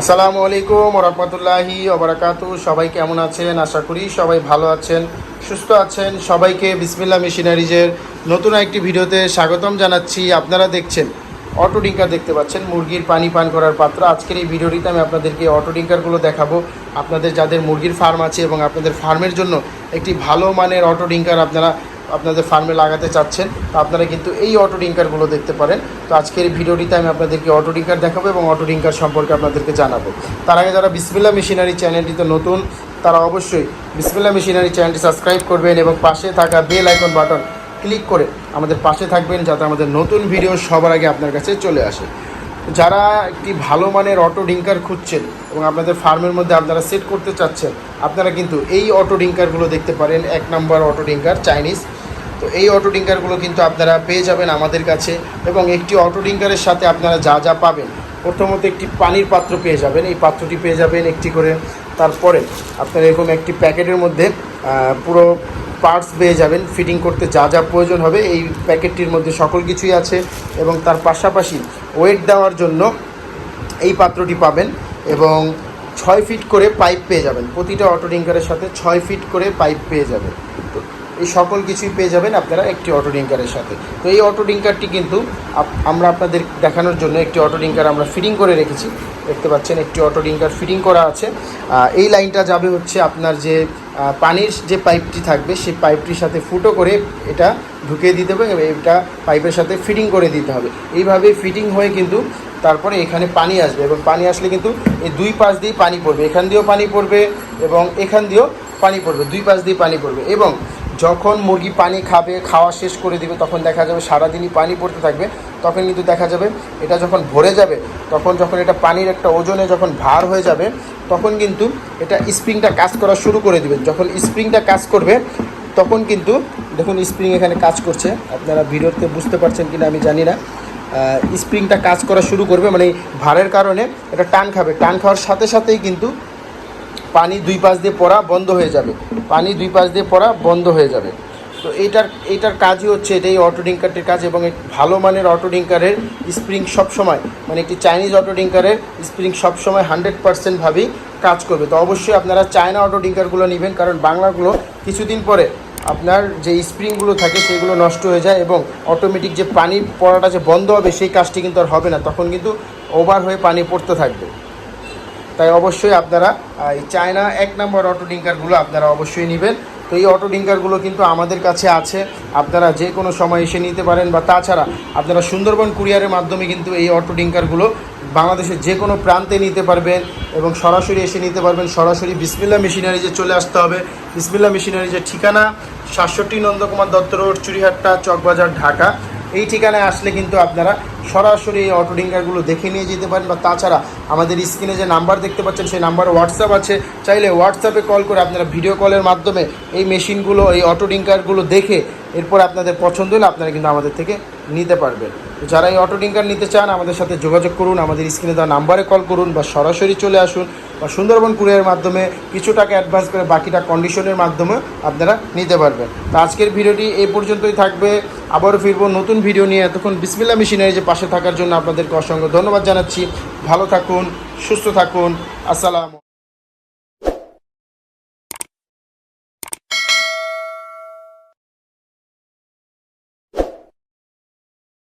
আসসালামু আলাইকুম রহমতুল্লাহি ওবরাকাতু সবাই কেমন আছেন? আশা করি সবাই ভালো আছেন, সুস্থ আছেন। সবাইকে বিসমিল্লা মেশিনারিজের নতুন একটি ভিডিওতে স্বাগতম জানাচ্ছি। আপনারা দেখছেন অটো ডিঙ্কার দেখতে পাচ্ছেন। মুরগির পানি পান করার পাত্র। আজকের এই ভিডিওটিতে আমি আপনাদেরকে অটো ডিঙ্কারগুলো দেখাবো। আপনাদের যাদের মুরগির ফার্ম আছে এবং আপনাদের ফার্মের জন্য একটি ভালো মানের অটো ডিঙ্কার আপনারা আপনাদের ফার্মে লাগাতে চাচ্ছেন আপনারা কিন্তু এই অটো ডিঙ্কারগুলো দেখতে পারেন। তো আজকের ভিডিওটিতে আমি আপনাদেরকে অটো ডিঙ্কার দেখাবো এবং অটো ডিঙ্কার সম্পর্কে আপনাদেরকে জানাব। তার আগে যারা বিসমিল্লা মেশিনারি চ্যানেলটিতে নতুন, তারা অবশ্যই বিসমিল্লা মেশিনারি চ্যানেলটি সাবস্ক্রাইব করবেন এবং পাশে থাকা বেল আইকন বাটন ক্লিক করে আমাদের পাশে থাকবেন যাতে আমাদের নতুন ভিডিও সবার আগে আপনার কাছে চলে আসে। যারা একটি ভালো মানের অটো ডিঙ্কার খুঁজছেন এবং আপনাদের ফার্মের মধ্যে আপনারা সেট করতে চাচ্ছেন, আপনারা কিন্তু এই অটো ডিঙ্কারগুলো দেখতে পারেন। এক নম্বর অটো ডিঙ্কার চাইনিজ তো এই অটো ডিঙ্কারগুলো কিন্তু আপনারা পেয়ে যাবেন আমাদের কাছে এবং একটি অটো ডিঙ্কারের সাথে আপনারা যা যা পাবেন, প্রথমত একটি পানির পাত্র পেয়ে যাবেন, এই পাত্রটি পেয়ে যাবেন একটি করে। তারপরে আপনারা এরকম একটি প্যাকেটের মধ্যে পুরো পার্টস পেয়ে যাবেন ফিটিং করতে যা যা প্রয়োজন হবে, এই প্যাকেটটির মধ্যে সকল কিছুই আছে এবং তার পাশাপাশি ওয়েট দেওয়ার জন্য এই পাত্রটি পাবেন এবং ছয় ফিট করে পাইপ পেয়ে যাবেন। প্রতিটা অটো ডিঙ্কারের সাথে ছয় ফিট করে পাইপ পেয়ে যাবেন। তো এই সকল কিছুই পেয়ে যাবেন আপনারা একটি অটো ডিঙ্কারের সাথে। তো এই অটো ডিঙ্কারটি কিন্তু আমরা আপনাদের দেখানোর জন্য একটি অটো ডিঙ্কার আমরা ফিটিং করে রেখেছি। দেখতে পাচ্ছেন একটি অটো ডিঙ্কার ফিটিং করা আছে। এই লাইনটা যাবে হচ্ছে আপনার যে পানির যে পাইপটি থাকবে, সেই পাইপটির সাথে ফুটো করে এটা ঢুকিয়ে দিতে হবে এবং এটা পাইপের সাথে ফিটিং করে দিতে হবে। এইভাবে ফিটিং হয়ে কিন্তু তারপরে এখানে পানি আসবে এবং পানি আসলে কিন্তু এই দুই পাশ দিয়েই পানি পড়বে। এখান দিয়েও পানি পড়বে এবং এখান দিয়েও পানি পড়বে। দুই পাশ দিয়ে পানি পড়বে এবং যখন মুরগি পানি খাবে, খাওয়া শেষ করে দিবে, তখন দেখা যাবে সারাদিনই পানি পড়তে থাকবে, তখন কিন্তু দেখা যাবে এটা যখন ভরে যাবে, তখন যখন এটা পানির একটা ওজনে যখন ভার হয়ে যাবে, তখন কিন্তু এটা স্প্রিংটা কাজ করা শুরু করে দিবে। যখন স্প্রিংটা কাজ করবে, তখন কিন্তু দেখুন স্প্রিং এখানে কাজ করছে। আপনারা ভিডিওতে বুঝতে পারছেন কিনা আমি জানি না। স্প্রিংটা কাজ করা শুরু করবে মানে ভারের কারণে এটা টান খাবে। টান খাওয়ার সাথে সাথেই কিন্তু পানি দুই পাশ দিয়ে পড়া বন্ধ হয়ে যাবে। পানি দুই পাশ দিয়ে পড়া বন্ধ হয়ে যাবে। তো এইটার এইটার কাজই হচ্ছে এটাই অটো ডিঙ্কারটির কাজ এবং ভালো মানের অটো ডিঙ্কারের স্প্রিং সবসময় মানে একটি চাইনিজ অটো ডিঙ্কারের স্প্রিং সবসময় হান্ড্রেড পার্সেন্টভাবেই কাজ করবে। তো অবশ্যই আপনারা চায়না অটো ডিঙ্কারগুলো নেবেন কারণ বাংলাগুলো কিছুদিন পরে আপনার যে স্প্রিংগুলো থাকে সেগুলো নষ্ট হয়ে যায় এবং অটোমেটিক যে পানি পড়াটা যে বন্ধ হবে সেই কাজটি কিন্তু আর হবে না। তখন কিন্তু ওভার হয়ে পানি পড়তে থাকবে। তাই অবশ্যই আপনারা এই চায়না এক নম্বর অটো ডিঙ্কারগুলো আপনারা অবশ্যই নেবেন। তো এই অটো ডিঙ্কারগুলো কিন্তু আমাদের কাছে আছে। আপনারা যে কোনো সময় এসে নিতে পারেন বা তাছাড়া আপনারা সুন্দরবন কুরিয়ারের মাধ্যমে কিন্তু এই অটো ডিঙ্কারগুলো বাংলাদেশের যে কোনো প্রান্তে নিতে পারবেন এবং সরাসরি এসে নিতে পারবেন। সরাসরি বিসমিল্লা মেশিনারিজে চলে আসতে হবে। বিসমিল্লা মেশিনারিজের ঠিকানা, সাতষট্টি নন্দকুমার দত্ত রোড, চুরিহাট্টা, চকবাজার, ঢাকা। এই ঠিকানায় আসলে কিন্তু আপনারা সরাসরি এই অটো ডিঙ্কারগুলো দেখে নিয়ে যেতে পারেন বা তাছাড়া আমাদের স্ক্রিনে যে নাম্বার দেখতে পাচ্ছেন, সেই নাম্বার হোয়াটসঅ্যাপ আছে। চাইলে হোয়াটসঅ্যাপে কল করে আপনারা ভিডিও কলের মাধ্যমে এই মেশিনগুলো এই অটো ডিঙ্কারগুলো দেখে এরপর আপনাদের পছন্দ হলে আপনারা কিন্তু আমাদের থেকে নিতে পারবেন। যারা এই অটো ডিঙ্কার নিতে চান, আমাদের সাথে যোগাযোগ করুন। আমাদের স্ক্রিনে দেওয়া নাম্বারে কল করুন বা সরাসরি চলে আসুন বা সুন্দরবন কুরিয়ারের মাধ্যমে কিছু টাকা অ্যাডভান্স করে বাকিটা কন্ডিশনের মাধ্যমে আপনারা নিতে পারবেন। তো আজকের ভিডিওটি এই পর্যন্তই থাকবে। আবারও ফিরব নতুন ভিডিও নিয়ে। এতক্ষণ বিসমিল্লা মেশিনারি যে পাশে থাকার জন্য আপনাদেরকে অসংখ্য ধন্যবাদ জানাচ্ছি। ভালো থাকুন, সুস্থ থাকুন। আসসালাম